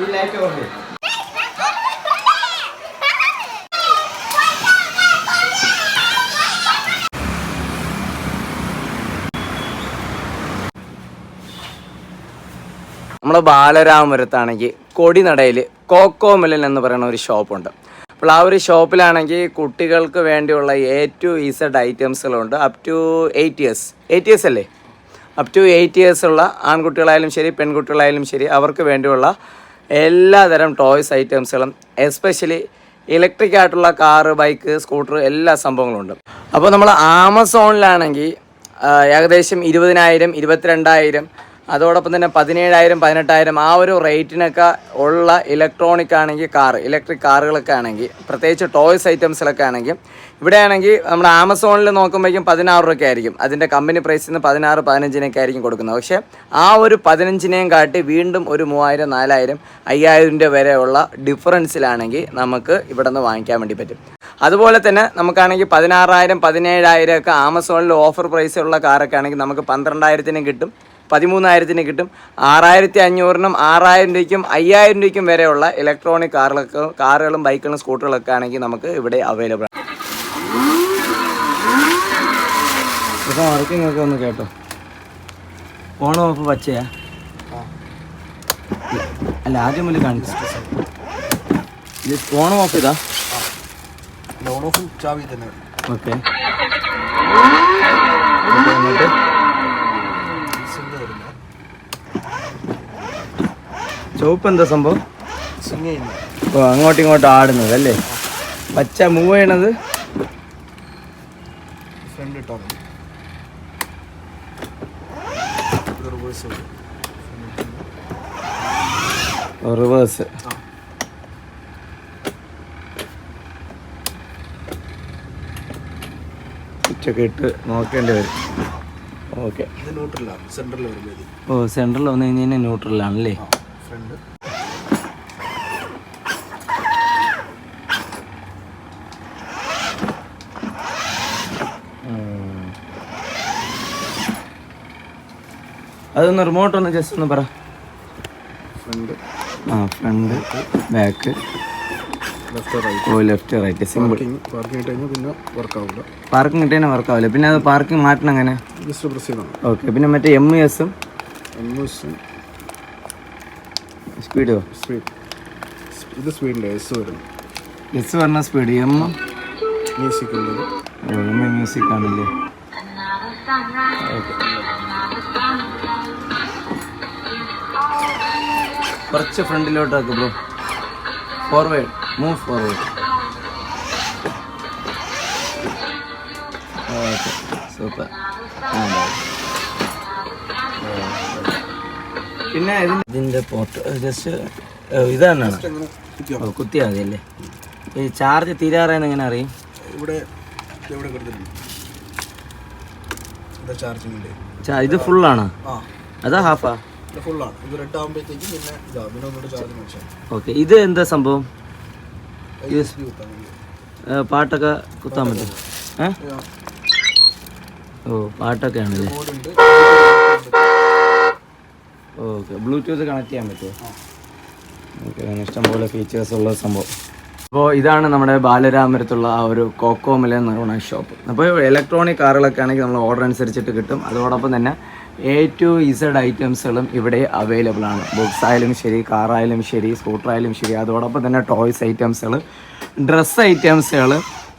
ഈ light of ചെയ്യും. നമ്മുടെ ബാലരാമപുരത്താണെങ്കിൽ കൊടിനടയിൽ കോക്കോമിലൻ എന്ന് പറയുന്ന ഒരു ഷോപ്പുണ്ട്. അപ്പോൾ ആ ഒരു ഷോപ്പിലാണെങ്കിൽ കുട്ടികൾക്ക് വേണ്ടിയുള്ള A to Z ഐറ്റംസുകളുണ്ട് up to eight years eight years അല്ലേ? അപ് ടു എയ്റ്റ് ഇയേഴ്സ് ഉള്ള ആൺകുട്ടികളായാലും ശരി പെൺകുട്ടികളായാലും ശരി അവർക്ക് വേണ്ടിയുള്ള എല്ലാതരം ടോയ്സ് ഐറ്റംസുകളും എസ്പെഷ്യലി ഇലക്ട്രിക് ആയിട്ടുള്ള കാറ് ബൈക്ക് സ്കൂട്ടർ എല്ലാ സംഭവങ്ങളും ഉണ്ട് അപ്പോൾ നമ്മൾ ആമസോണിലാണെങ്കിൽ ഏകദേശം ഇരുപതിനായിരം ഇരുപത്തിരണ്ടായിരം അതോടൊപ്പം തന്നെ പതിനേഴായിരം പതിനെട്ടായിരം ആ ഒരു റേറ്റിനൊക്കെ ഉള്ള ഇലക്ട്രോണിക് ആണെങ്കിൽ കാർ ഇലക്ട്രിക് കാറുകളൊക്കെ ആണെങ്കിൽ പ്രത്യേകിച്ച് ടോയ്സ് ഐറ്റംസിലൊക്കെ ആണെങ്കിൽ ഇവിടെ ആണെങ്കിൽ നമ്മുടെ ആമസോണിൽ നോക്കുമ്പോഴേക്കും പതിനാറ് രൂപയ്ക്ക് ആയിരിക്കും. അതിന്റെ കമ്പനി പ്രൈസിൽ നിന്ന് പതിനാറ് പതിനഞ്ചിനൊക്കെ ആയിരിക്കും കൊടുക്കുന്നത്. പക്ഷേ ആ ഒരു പതിനഞ്ചിനെയും കാട്ടി വീണ്ടും ഒരു മൂവായിരം നാലായിരം അയ്യായിരം രൂപ വരെയുള്ള ഡിഫറൻസിലാണെങ്കിൽ നമുക്ക് ഇവിടെ നിന്ന് വാങ്ങിക്കാൻ വേണ്ടി പറ്റും. അതുപോലെ തന്നെ നമുക്കാണെങ്കിൽ പതിനാറായിരം പതിനേഴായിരം ഒക്കെ ആമസോണിൽ ഓഫർ പ്രൈസുള്ള കാറൊക്കെ ആണെങ്കിൽ നമുക്ക് പന്ത്രണ്ടായിരത്തിനും കിട്ടും. പതിമൂന്നായിരത്തിന് കിട്ടും. ആറായിരത്തി അഞ്ഞൂറിനും ആറായിരം രൂപയ്ക്കും അയ്യായിരം രൂപയ്ക്കും വരെയുള്ള ഇലക്ട്രോണിക് കാറുകളൊക്കെ കാറുകളും ബൈക്കുകളും സ്കൂട്ടറുകളൊക്കെ ആണെങ്കിൽ നമുക്ക് ഇവിടെ അവൈലബിൾ ആണ്. ഇപ്പം വർക്കിംഗ് ഒക്കെ ഒന്ന് കേട്ടോ. ഓൺ ഓഫ് പച്ചയാ? അല്ല ആദ്യം മുതൽ കാണിച്ചു ഇത് ഓൺ ഓഫ് ഇതാ ലോൺ ഓഫും ചാവി തന്നെ ഓക്കെ. ചുവപ്പ് എന്താ സംഭവം? ഓ അങ്ങോട്ടും ഇങ്ങോട്ടും ആടുന്നത് അല്ലേ? പച്ച മൂവ് ചെയ്യണത്? റിവേഴ്സ് ഉച്ചയ്ക്ക് ഇട്ട് നോക്കേണ്ടി വരും. ഓക്കെ ഓ സെൻട്രൽ വന്നു കഴിഞ്ഞാൽ ന്യൂട്രലാണല്ലേ ഫ്രണ്ട് അതൊന്ന് റിമോട്ട് ഒന്ന് ജസ്റ്റ് ഒന്ന് പറ. ഫ്രണ്ട് ആ ഫ്രണ്ട് ബാക്ക് ലെഫ്റ്റ് റൈറ്റ് ഓ left right simple parking parking പിന്നെ വർക്ക് ആവില്ല പാർക്കിംഗ് കിട്ടിയാൽ വർക്ക് ആവില്ല പിന്നെ അത് പാർക്കിംഗ് മാറ്റണം അങ്ങനെ ജസ്റ്റ് പ്രസ് ചെയ്യണം ഓക്കെ പിന്നെ മറ്റേ എം എസും എം എസ് സ്പീഡോ? സ്പീഡ്. ഇത് സ്പീഡിന്റെ എസ് വരും. എസ് പറഞ്ഞ speed M music M music ആണല്ലേ? കുറച്ച് ഫ്രണ്ടിലോട്ട് ആക്ക് bro. Forward move forward okay super പിന്നെ ഇതിന്റെ പോർട്ട് ജസ്റ്റ് ഇതാണ്. കുത്തിയാൽ മതി അല്ലേ? ഈ ചാർജ് തീരാറായെന്ന് എങ്ങനെ അറിയും? ഇവിടെ ഇവിടെ കൊടുത്തിട്ടുണ്ട്? ഇത് ഫുൾ ചാ ഇത് ഫുള്ളാണോ അതാ ഹാഫാ ഓക്കെ ഇത് എന്താ സംഭവം? പാട്ടൊക്കെ കുത്താൻ പറ്റും. ഏ? ഓ പാട്ടൊക്കെ ആണല്ലേ? ഓക്കെ. ബ്ലൂടൂത്ത് കണക്ട് ചെയ്യാൻ പറ്റുമോ? ഓക്കെ ഇഷ്ടംപോലെ ഫീച്ചേഴ്സ് ഉള്ള സംഭവം. അപ്പോൾ ഇതാണ് നമ്മുടെ ബാലരാമരത്തുള്ള ആ ഒരു കോക്കോമല എന്ന് പറയുന്ന ഷോപ്പ് അപ്പോൾ ഇലക്ട്രോണിക് കാറുകളൊക്കെ ആണെങ്കിൽ നമ്മൾ ഓർഡർ അനുസരിച്ചിട്ട് കിട്ടും. അതോടൊപ്പം തന്നെ എ ടു ഇസഡ് ഐറ്റംസുകളും ഇവിടെ അവൈലബിൾ ആണ്. ബുക്സ് ആയാലും ശരി കാറായാലും ശരി സ്കൂട്ടർ ആയാലും ശരി. അതോടൊപ്പം തന്നെ ടോയ്സ് ഐറ്റംസുകൾ ഡ്രസ്സ് ഐറ്റംസുകൾ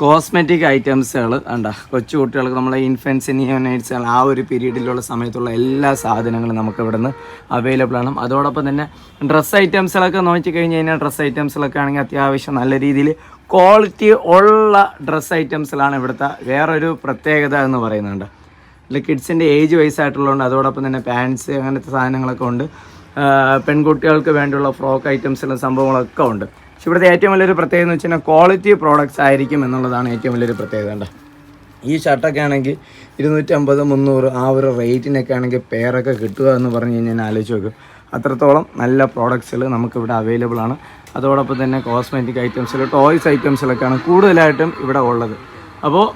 കോസ്മെറ്റിക് ഐറ്റംസുകൾ വേണ്ട കൊച്ചു കുട്ടികൾക്ക് നമ്മളെ ഇൻഫൻസ് നിയോനൈറ്റ്സ് ആ ഒരു പീരീഡിലുള്ള സമയത്തുള്ള എല്ലാ സാധനങ്ങളും നമുക്ക് ഇവിടെ നിന്ന് അവൈലബിൾ ആണ്. അതോടൊപ്പം തന്നെ ഡ്രസ്സ് ഐറ്റംസുകളൊക്കെ നോക്കി കഴിഞ്ഞ് കഴിഞ്ഞാൽ ഡ്രസ്സ് ഐറ്റംസിലൊക്കെ ആണെങ്കിൽ അത്യാവശ്യം നല്ല രീതിയിൽ ക്വാളിറ്റി ഉള്ള ഡ്രസ്സ് ഐറ്റംസിലാണ് ഇവിടുത്തെ വേറൊരു പ്രത്യേകത എന്ന് പറയുന്നുണ്ട്. അല്ല കിഡ്സിന്റെ ഏജ് വൈസ് ആയിട്ടുള്ളതുകൊണ്ട് അതോടൊപ്പം തന്നെ പാൻസ് അങ്ങനത്തെ സാധനങ്ങളൊക്കെ ഉണ്ട്. പെൺകുട്ടികൾക്ക് വേണ്ടിയുള്ള ഫ്രോക്ക് ഐറ്റംസിലും സംഭവങ്ങളൊക്കെ ഉണ്ട്. പക്ഷെ ഇവിടുത്തെ ഏറ്റവും വലിയൊരു പ്രത്യേകത എന്ന് വെച്ചാൽ ക്വാളിറ്റി പ്രോഡക്റ്റ്സ് ആയിരിക്കും എന്നുള്ളതാണ് ഏറ്റവും വലിയൊരു പ്രത്യേകത കേട്ടോ ഈ ഷർട്ടൊക്കെ ആണെങ്കിൽ ഇരുന്നൂറ്റമ്പത് മുന്നൂറ് ആ ഒരു റേറ്റിനൊക്കെ ആണെങ്കിൽ പേരൊക്കെ കിട്ടുക എന്ന് പറഞ്ഞു കഴിഞ്ഞാൽ ആലോചിച്ച് നോക്കും. അത്രത്തോളം നല്ല പ്രോഡക്ട്സുകൾ നമുക്കിവിടെ അവൈലബിൾ ആണ്. അതോടൊപ്പം തന്നെ കോസ്മെറ്റിക് ഐറ്റംസിൽ ടോയ്സ് ഐറ്റംസിലൊക്കെയാണ് കൂടുതലായിട്ടും ഇവിടെ ഉള്ളത്. അപ്പോൾ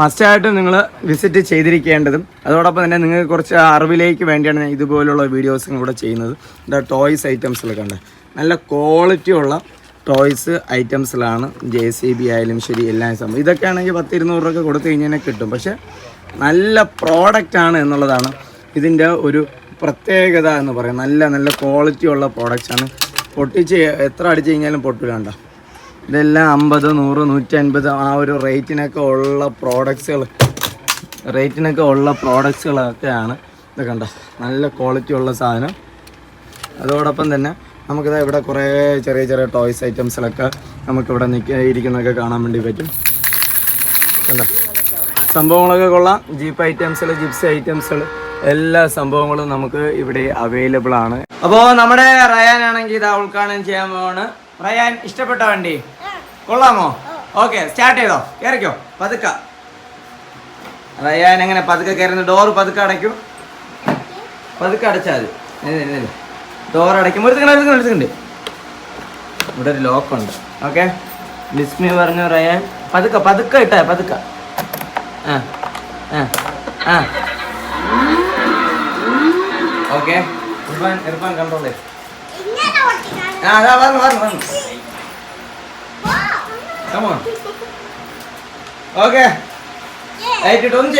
മസ്റ്റായിട്ടും നിങ്ങൾ വിസിറ്റ് ചെയ്തിരിക്കേണ്ടതും അതോടൊപ്പം തന്നെ നിങ്ങൾക്ക് കുറച്ച് അറിവിലേക്ക് വേണ്ടിയാണ് ഞാൻ ഇതുപോലുള്ള വീഡിയോസും ഇവിടെ ചെയ്യുന്നത്. ടോയ്സ് ഐറ്റംസിലൊക്കെ ഉണ്ട്. നല്ല ക്വാളിറ്റി ഉള്ള ടോയ്സ് ഐറ്റംസിലാണ് ജെ സി ബി ആയാലും ശരി എല്ലാം സംഭവം. ഇതൊക്കെ ആണെങ്കിൽ പത്ത് ഇരുന്നൂറ് രൂപ കൊടുത്തു കഴിഞ്ഞാൽ കിട്ടും. പക്ഷേ നല്ല പ്രോഡക്റ്റ് ആണ് എന്നുള്ളതാണ് ഇതിന്റെ ഒരു പ്രത്യേകത എന്ന് പറയും നല്ല നല്ല ക്വാളിറ്റി ഉള്ള പ്രോഡക്റ്റ്സ് ആണ്. പൊട്ടിച്ച് എത്ര അടിച്ച് കഴിഞ്ഞാലും പൊട്ടില്ല ഇതെല്ലാം അമ്പത് നൂറ് നൂറ്റി അൻപത് ആ ഒരു റേറ്റിനൊക്കെ ഉള്ള പ്രോഡക്ട്സുകൾ റേറ്റിനൊക്കെ ഉള്ള പ്രോഡക്ട്സുകളൊക്കെയാണ് ഇതൊക്കെ ഉണ്ടോ നല്ല ക്വാളിറ്റി ഉള്ള സാധനം. അതോടൊപ്പം തന്നെ നമുക്കിത് ഇവിടെ കുറേ ചെറിയ ചെറിയ ടോയ്സ് ഐറ്റംസിലൊക്കെ നമുക്കിവിടെ നിൽക്ക ഇരിക്കുന്നതൊക്കെ കാണാൻ വേണ്ടി പറ്റും. കണ്ടോ? സംഭവങ്ങളൊക്കെ കൊള്ളാം. ജീപ്പ് ഐറ്റംസിൽ ജിപ്സി ഐറ്റംസ് എല്ലാ സംഭവങ്ങളും നമുക്ക് ഇവിടെ അവൈലബിൾ ആണ്. അപ്പോൾ നമ്മുടെ റയാൻ ആണെങ്കിൽ ഇത് ഉദ്ഘാടനം ചെയ്യാൻ പോവാണ്. റയാൻ ഇഷ്ടപ്പെട്ട വണ്ടി? കൊള്ളാമോ? ഓക്കെ സ്റ്റാർട്ട് ചെയ്തോ? കയറിക്കോ പതുക്ക. റയാൻ എങ്ങനെ പതുക്കെ കയറുന്ന? ഡോറ് പതുക്കെ അടയ്ക്കും. പതുക്കെ അടച്ചാൽ മതി. ഡോർ അടയ്ക്കും. ഒരു സെക്കൻഡ് ഒരു സെക്കൻഡ് ഇവിടെ ഒരു ലോക്ക് ഉണ്ട്. ഓക്കെ ലിസ്മി പറഞ്ഞു റയാൻ പതുക്ക പതുക്ക ഇട്ടാ പതുക്ക. ആ ആ ഓക്കെ ഇർഫാൻ ഇർഫാൻ കണ്ടോളേ ആ അതാ കമോൺ ഓക്കെ ഒന്ന്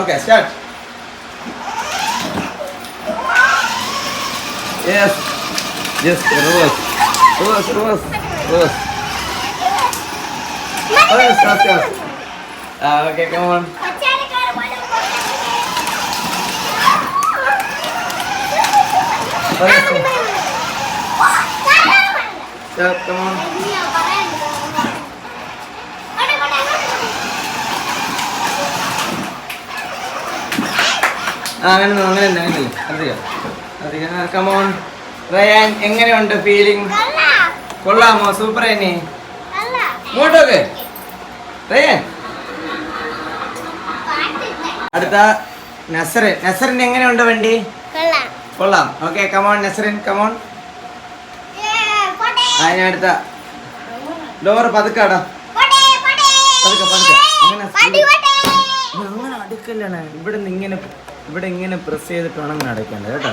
okay start yes yes reverse reverse reverse reverse reverse fast fast ആ okay come on stop come on ആ അങ്ങനെ ഒന്നും, അങ്ങനെ തന്നെ അങ്ങനെ അറിയാം കമോൺ റയാൻ എങ്ങനെയുണ്ട് ഫീലിംഗ് കൊള്ളാമോ? സൂപ്പർ തന്നെ ഇങ്ങോട്ടൊക്കെ. റയാൻ അടുത്ത നസറിൻ നസറിൻ എങ്ങനെയുണ്ട് വണ്ടി? കൊള്ളാം. Okay come on Nasrin come on അതിനടുത്ത door പതുക്കാടാ. പതുക്കെ പതുക്കെ. അങ്ങനെ അങ്ങനെ അടുക്കല്ലാണ്. ഇവിടെ നിന്ന് ഇങ്ങനെ ഇവിടെ ഇങ്ങനെ പ്രസ് ചെയ്തിട്ട് വേണം അടയ്ക്കേണ്ടത് കേട്ടോ.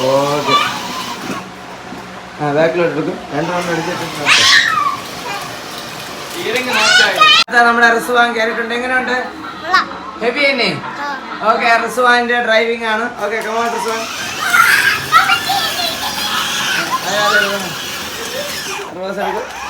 ഓക്കെ. ആ ബാക്കിലോട്ട് എടുക്കും. രണ്ട് റൗണ്ട് എടുത്തിട്ട് നമ്മുടെ റിസുവാൻ കയറിയിട്ടുണ്ട്. എങ്ങനെയുണ്ട്? ഹെവി തന്നെ ഓക്കെ റിസുവാന്റെ ഡ്രൈവിംഗ് ആണ്. Okay come on Rizwan. Rose എടുക്കും